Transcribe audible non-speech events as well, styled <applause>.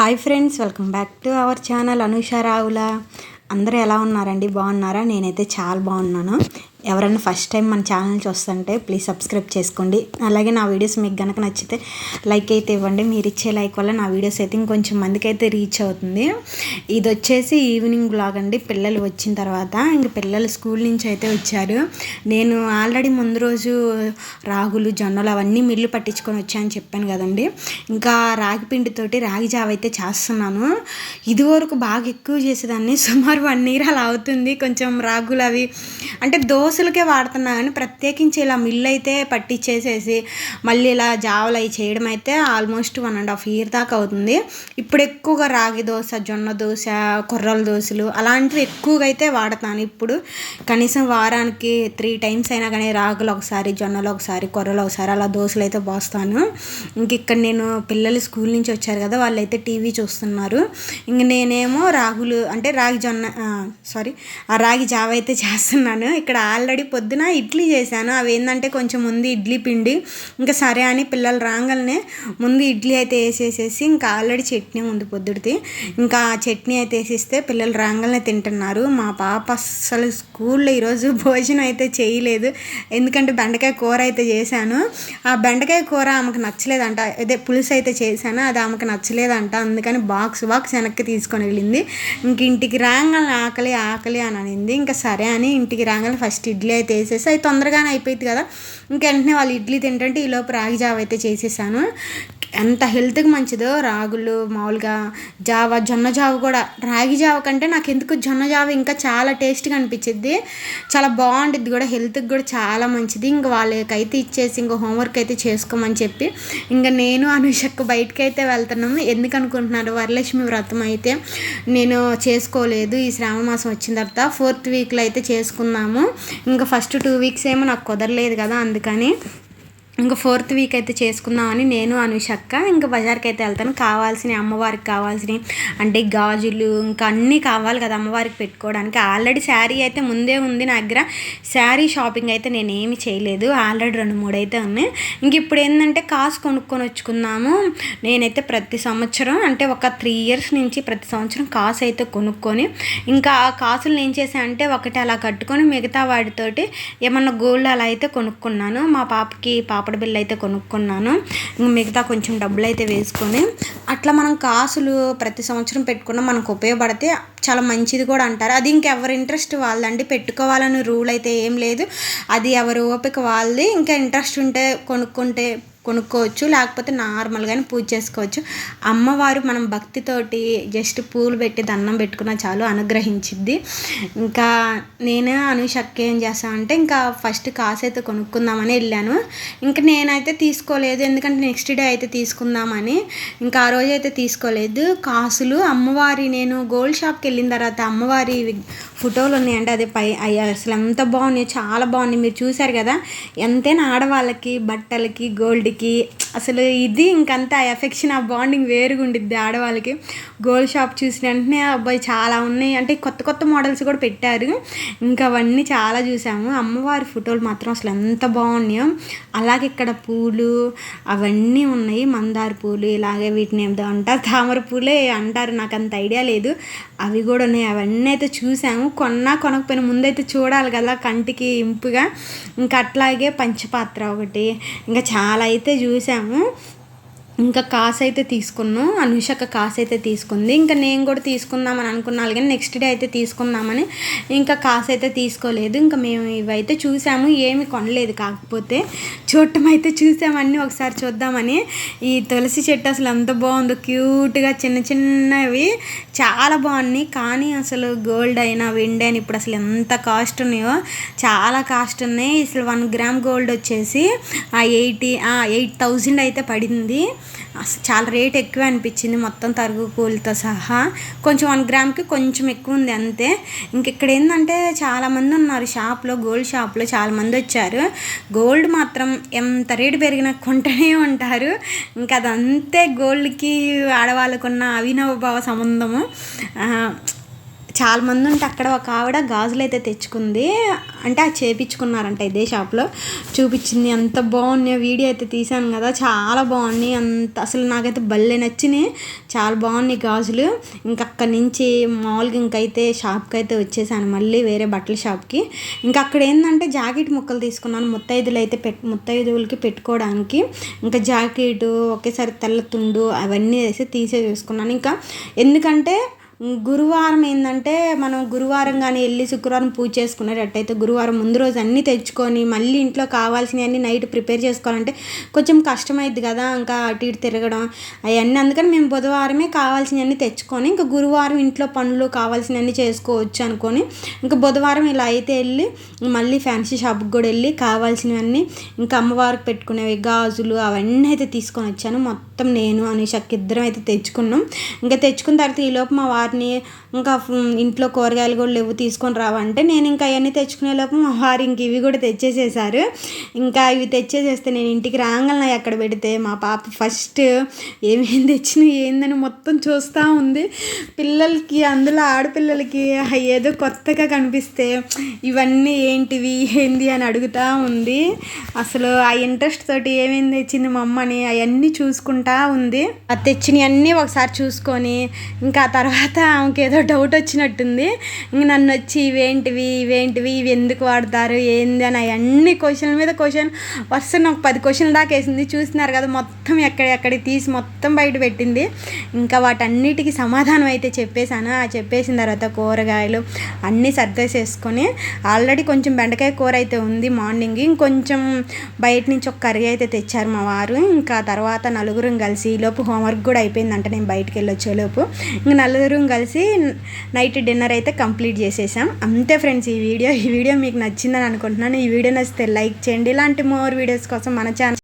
Hi friends welcome back to our channel. Anusha Ravula అందరూ ఎలా ఉన్నారండి? బాగున్నారా? నేనైతే చాలా బాగున్నాను. ఎవరైనా ఫస్ట్ టైం మన ఛానల్ చూస్తుంటే ప్లీజ్ సబ్స్క్రైబ్ చేసుకోండి. అలాగే నా వీడియోస్ మీకు కనుక నచ్చితే లైక్ అయితే ఇవ్వండి. మీరు ఇచ్చే లైక్ వల్ల నా వీడియోస్ అయితే ఇంకొంచెం మందికి అయితే రీచ్ అవుతుంది. ఇది వచ్చేసి ఈవినింగ్ బ్లాగ్ అండి. పిల్లలు వచ్చిన తర్వాత ఇంక పిల్లలు స్కూల్ నుంచి అయితే వచ్చారు. నేను ఆల్రెడీ ముందు రోజు రాగులు జొన్నలు అవన్నీ మిల్లు పట్టించుకొని వచ్చాయని చెప్పాను కదండి. ఇంకా రాగి పిండితోటి రాగి జావ అయితే చేస్తున్నాను. ఇదివరకు బాగా ఎక్కువ చేసేదాన్ని. <laughs> సుమారు వన్ ఇయర్ అలా అవుతుంది. కొంచెం రాగులు అవి అంటే దోశలకే వాడుతున్నా కానీ ప్రత్యేకించి ఇలా మిల్ అయితే పట్టించేసేసి మళ్ళీ ఇలా జావలు అవి చేయడం అయితే almost one and half year దాకా అవుతుంది. ఇప్పుడు ఎక్కువగా రాగి దోశ జొన్న దోశ కొర్రల దోశలు అలాంటివి ఎక్కువగా అయితే వాడతాను ఇప్పుడు కనీసం వారానికి త్రీ టైమ్స్ అయినా కానీ రాగులు ఒకసారి జొన్నలు ఒకసారి కొర్రలు ఒకసారి అలా దోశలు అయితే పోస్తాను. ఇంక ఇక్కడ నేను పిల్లలు స్కూల్ నుంచి వచ్చారు కదా వాళ్ళు అయితే టీవీ చూస్తున్నారు. ఇంక నేనేమో రాగులు అంటే రాగి జొన్న సారీ ఆ రాగి జావ అయితే చేస్తున్నాను. ఇక్కడ ఆల్రెడీ పొద్దున ఇడ్లీ చేశాను. అవి ఏంటంటే కొంచెం ముందు ఇడ్లీ పిండి ఇంకా సరే అని పిల్లలు రాగానే ముందు ఇడ్లీ అయితే వేసేసేసి ఇంకా ఆల్రెడీ చట్నీ ఉంది పొద్దుడితే ఇంకా చట్నీ అయితే వేసిస్తే పిల్లలు రాగానే తింటున్నారు. మా పాప అసలు స్కూల్లో ఈరోజు <laughs> భోజనం అయితే చేయలేదు. ఎందుకంటే బెండకాయ కూర అయితే చేశాను. ఆ బెండకాయ కూర ఆమెకు నచ్చలేదంట. అదే పులుసు అయితే చేశాను. అది ఆమెకు నచ్చలేదంట. అందుకని బాక్స్ బాక్స్ వెనక్కి తీసుకొని వెళ్ళింది. ఇంక ఇంటికి రాగానే ఆకలి ఆకలి అని అనింది. ఇంకా సరే అని ఇంటికి రాగానే ఫస్ట్ ఇడ్లీ అయితే వేసేసి అది తొందరగానే అయిపోయింది కదా. ఇంక వెంటనే వాళ్ళు ఇడ్లీ తింటుంటే ఈలోపు రాగి జావ అయితే చేసేసాను. ఎంత హెల్త్కి మంచిదో రాగులు మామూలుగా జావ జొన్న జావ కూడా. రాగి జావ కంటే నాకు ఎందుకు జొన్న జావ ఇంకా చాలా టేస్ట్గా అనిపించింది చాలా బాగుంటుంది కూడా హెల్త్కి కూడా చాలా మంచిది. ఇంకా వాళ్ళకైతే ఇచ్చేసి ఇంక హోంవర్క్ అయితే చేసుకోమని చెప్పి ఇంకా నేను అనుషక్కు బయటకి అయితే వెళ్తున్నాము. ఎందుకు అనుకుంటున్నారు? వరలక్ష్మి వ్రతం అయితే నేను చేసుకోలేదు. ఈ శ్రావణ మాసం వచ్చిన తర్వాత ఫోర్త్ వీక్లో అయితే చేసుకున్నాము ఇంకా ఫస్ట్ టూ వీక్స్ ఏమో నాకు కుదరలేదు కదా అందుకని ఇంకా ఫోర్త్ వీక్ అయితే చేసుకుందామని నేను అనుషక్క ఇంకా బజార్కి అయితే వెళ్తాను. కావాల్సిన అమ్మవారికి కావాల్సినవి అంటే గాజులు ఇంకా అన్నీ కావాలి కదా అమ్మవారికి పెట్టుకోవడానికి. ఆల్రెడీ శారీ అయితే ముందే ఉంది నా దగ్గర. శారీ షాపింగ్ అయితే నేను ఏమి చేయలేదు. ఆల్రెడీ రెండు మూడు అయితే ఉన్నాయి. ఇంక ఇప్పుడు ఏంటంటే కాసు కొనుక్కొని వచ్చుకుందాము. నేనైతే ప్రతి సంవత్సరం అంటే ఒక త్రీ ఇయర్స్ నుంచి ప్రతి సంవత్సరం కాసు అయితే కొనుక్కొని ఇంకా ఆ కాసులు ఏం చేశాను అంటే ఒకటి అలా కట్టుకొని మిగతా వాటితోటి ఏమన్నా గోల్డ్ అలా అయితే కొనుక్కున్నాను. మా పాపకి పాప పాపడ బిల్ అయితే కొనుక్కున్నాను మిగతా కొంచెం డబ్బులు అయితే వేసుకొని అట్లా మనం కాసులు ప్రతి సంవత్సరం పెట్టుకున్న మనకు ఉపయోగపడితే చాలా మంచిది కూడా అంటారు. అది ఇంకెవరి ఇంట్రెస్ట్ వాళ్ళండి పెట్టుకోవాలని రూల్ అయితే ఏం లేదు. అది ఎవరి ఓపిక వాళ్ళది. ఇంకా ఇంట్రెస్ట్ ఉంటే కొనుక్కుంటే కొనుక్కోవచ్చు లేకపోతే నార్మల్గానే పూజ చేసుకోవచ్చు. అమ్మవారు మనం భక్తితోటి జస్ట్ పూలు పెట్టి దండం పెట్టుకున్న చాలు అనుగ్రహించిద్ది. ఇంకా నేను అనుషక్క ఏం చేస్తామంటే ఇంకా ఫస్ట్ కాసైతే అయితే కొనుక్కుందామని వెళ్ళాను. ఇంకా నేనైతే తీసుకోలేదు ఎందుకంటే నెక్స్ట్ డే అయితే తీసుకుందామని. ఇంకా ఆ రోజు అయితే తీసుకోలేదు. కాసులు అమ్మవారి నేను గోల్డ్ షాప్కి వెళ్ళిన తర్వాత అమ్మవారి ఫోటోలు ఉన్నాయంటే అది పై అయ్యా అసలు ఎంత బాగున్నాయి చాలా బాగున్నాయి. మీరు చూసారు కదా ఎంతైనా ఆడవాళ్ళకి బట్టలకి గోల్డ్ గోల్డ్కి అసలు ఇది ఇంకంతా ఎఫెక్షన్ ఆ బాండింగ్ వేరుగా ఉండిద్ది ఆడవాళ్ళకి. గోల్డ్ షాప్ చూసిన వెంటనే అబ్బాయి చాలా ఉన్నాయి. అంటే కొత్త కొత్త మోడల్స్ కూడా పెట్టారు. ఇంకా అవన్నీ చాలా చూసాము. అమ్మవారి ఫోటోలు మాత్రం అసలు ఎంత బాగున్నాయో. అలాగే ఇక్కడ పూలు అవన్నీ ఉన్నాయి. మందార పూలు ఇలాగే వీటిని ఏదో అంటారు. తామర పూలే అంటారు. నాకు అంత ఐడియా లేదు. అవి కూడా ఉన్నాయి. అవన్నీ అయితే చూసాము. కొన్నా కొనకపోయినా ముందైతే చూడాలి కదా కంటికి ఇంపుగా. ఇంకా అట్లాగే పంచపాత్ర ఒకటి. ఇంకా చాలా అయితే చూసాము. 嗯 ఇంకా కాసు అయితే తీసుకున్నాం అనుషక కాసు అయితే తీసుకుంది. ఇంకా నేను కూడా తీసుకుందామని అనుకున్నాను. కానీ నెక్స్ట్ డే అయితే తీసుకుందామని ఇంకా కాసు అయితే తీసుకోలేదు. ఇంకా మేము ఇవైతే చూసాము. ఏమి కొనలేదు కాకపోతే చూడటం అయితే చూసామని ఒకసారి చూద్దామని. ఈ తులసి చెట్టు అసలు ఎంత బాగుందో. క్యూట్గా చిన్న చిన్నవి చాలా బాగున్నాయి. కానీ అసలు గోల్డ్ అయినా వెండి అయినా ఇప్పుడు అసలు ఎంత కాస్ట్ ఉన్నాయో. చాలా కాస్ట్ ఉన్నాయి. అసలు వన్ గ్రామ్ గోల్డ్ వచ్చేసి ఆ ఎయిటీ ఎయిట్ థౌజండ్ అయితే పడింది. చాలా రేట్ ఎక్కువ అనిపించింది మొత్తం తరుగు కూలితో సహా. కొంచెం వన్ గ్రామ్కి కొంచెం ఎక్కువ ఉంది అంతే. ఇంక ఇక్కడ ఏంటంటే చాలామంది ఉన్నారు షాప్లో గోల్డ్ షాప్లో చాలామంది వచ్చారు. గోల్డ్ మాత్రం ఎంత రేటు పెరిగినా కొంటనే ఉంటారు. ఇంకా అదంతే గోల్డ్కి ఆడవాళ్ళకున్న అవినవ భావ సంబంధము. చాలా మంది ఉంటే అక్కడ ఒక ఆవిడ గాజులు అయితే తెచ్చుకుంది. అంటే అది చేపించుకున్నారంట ఇదే షాప్లో చూపించింది. ఎంత బాగున్నాయి వీడియో అయితే తీశాను కదా. చాలా బాగున్నాయి. అంత అసలు నాకైతే భలే నచ్చినాయి. చాలా బాగున్నాయి గాజులు. ఇంకా అక్కడి నుంచి మామూలుగా ఇంకైతే షాప్కి అయితే వచ్చేసాను మళ్ళీ వేరే బట్టల షాప్కి ఇంకా అక్కడ ఏంటంటే జాకెట్ ముక్కలు తీసుకున్నాను. ముత్తైదులు అయితే పెట్ ముత్తైదువులకి పెట్టుకోవడానికి. ఇంకా జాకెట్ ఒకేసారి తెల్ల తుండు అవన్నీ వేసి తీసే చూసుకున్నాను. ఇంకా ఎందుకంటే గురువారం ఏంటంటే మనం గురువారం కానీ వెళ్ళి శుక్రవారం పూజ చేసుకునేటట్టయితే గురువారం ముందు రోజు అన్నీ తెచ్చుకొని మళ్ళీ ఇంట్లో కావాల్సినవన్నీ నైట్ ప్రిపేర్ చేసుకోవాలంటే కొంచెం కష్టమైద్ది కదా ఇంకా అటు ఇటు తిరగడం అవన్నీ. అందుకని మేము బుధవారమే కావాల్సినవన్నీ తెచ్చుకొని ఇంకా గురువారం ఇంట్లో పనులు కావాల్సినవన్నీ చేసుకోవచ్చు అనుకొని ఇంకా బుధవారం ఇలా అయితే వెళ్ళి మళ్ళీ ఫ్యాన్సీ షాప్కి కూడా వెళ్ళి కావాల్సినవన్నీ ఇంకా అమ్మవారికి పెట్టుకునేవి గాజులు అవన్నీ అయితే తీసుకొని వచ్చాను. మొత్తం నేను అనుషకి ఇద్దరం అయితే తెచ్చుకున్నాం. ఇంకా తెచ్చుకున్న తర్వాత ఈలోపు మా వారు వారిని ఇంకా ఇంట్లో కూరగాయలు కూడా లేవు తీసుకొని రావంటే నేను ఇంకా అవన్నీ తెచ్చుకునే లోపు మా వారు ఇంక ఇవి కూడా తెచ్చేసేసారు. ఇంకా ఇవి తెచ్చేసేస్తే నేను ఇంటికి రాగలను ఎక్కడ పెడితే మా పాప ఫస్ట్ ఏమేమి తెచ్చిన ఏందని మొత్తం చూస్తూ ఉంది. పిల్లలకి అందులో ఆడపిల్లలకి ఏదో కొత్తగా కనిపిస్తే ఇవన్నీ ఏంటివి ఏంది అని అడుగుతూ ఉంది. అసలు ఆ ఇంట్రెస్ట్ తోటి ఏమేమి తెచ్చింది మా అమ్మని అవన్నీ చూసుకుంటా ఉంది. అది తెచ్చినవన్నీ ఒకసారి చూసుకొని ఇంకా తర్వాత ఆమెకి ఏదో డౌట్ వచ్చినట్టుంది. ఇంక నన్ను వచ్చి ఇవేంటివి ఇవేంటివి ఇవి ఎందుకు వాడతారు ఏంది అని అన్ని క్వశ్చన్ల మీద క్వశ్చన్ వరుస నాకు పది క్వశ్చన్ల దాకా వేసింది. చూసినారు కదా మొత్తం ఎక్కడెక్కడ తీసి మొత్తం బయట పెట్టింది. ఇంకా వాటన్నిటికీ సమాధానం అయితే చెప్పేశాను. ఆ చెప్పేసిన తర్వాత కూరగాయలు అన్నీ సర్దేసేసుకొని ఆల్రెడీ కొంచెం బెండకాయ కూర అయితే ఉంది మార్నింగ్ ఇంకొంచెం బయట నుంచి ఒక కర్రీ అయితే తెచ్చారు మా వారు. ఇంకా తర్వాత నలుగురం కలిసి ఈలోపు హోంవర్క్ కూడా అయిపోయిందంట. నేను బయటకు వెళ్ళొచ్చేలోపు. ఇంక నలుగురం కలిసి నైట్ డిన్నర్ అయితే కంప్లీట్ చేసేసాం. అంతే ఫ్రెండ్స్ ఈ వీడియో ఈ వీడియో మీకు నచ్చిందని అనుకుంటున్నాను. ఈ వీడియో నచ్చితే లైక్ చేయండి. ఇలాంటి మోర్ వీడియోస్ కోసం మన ఛానల్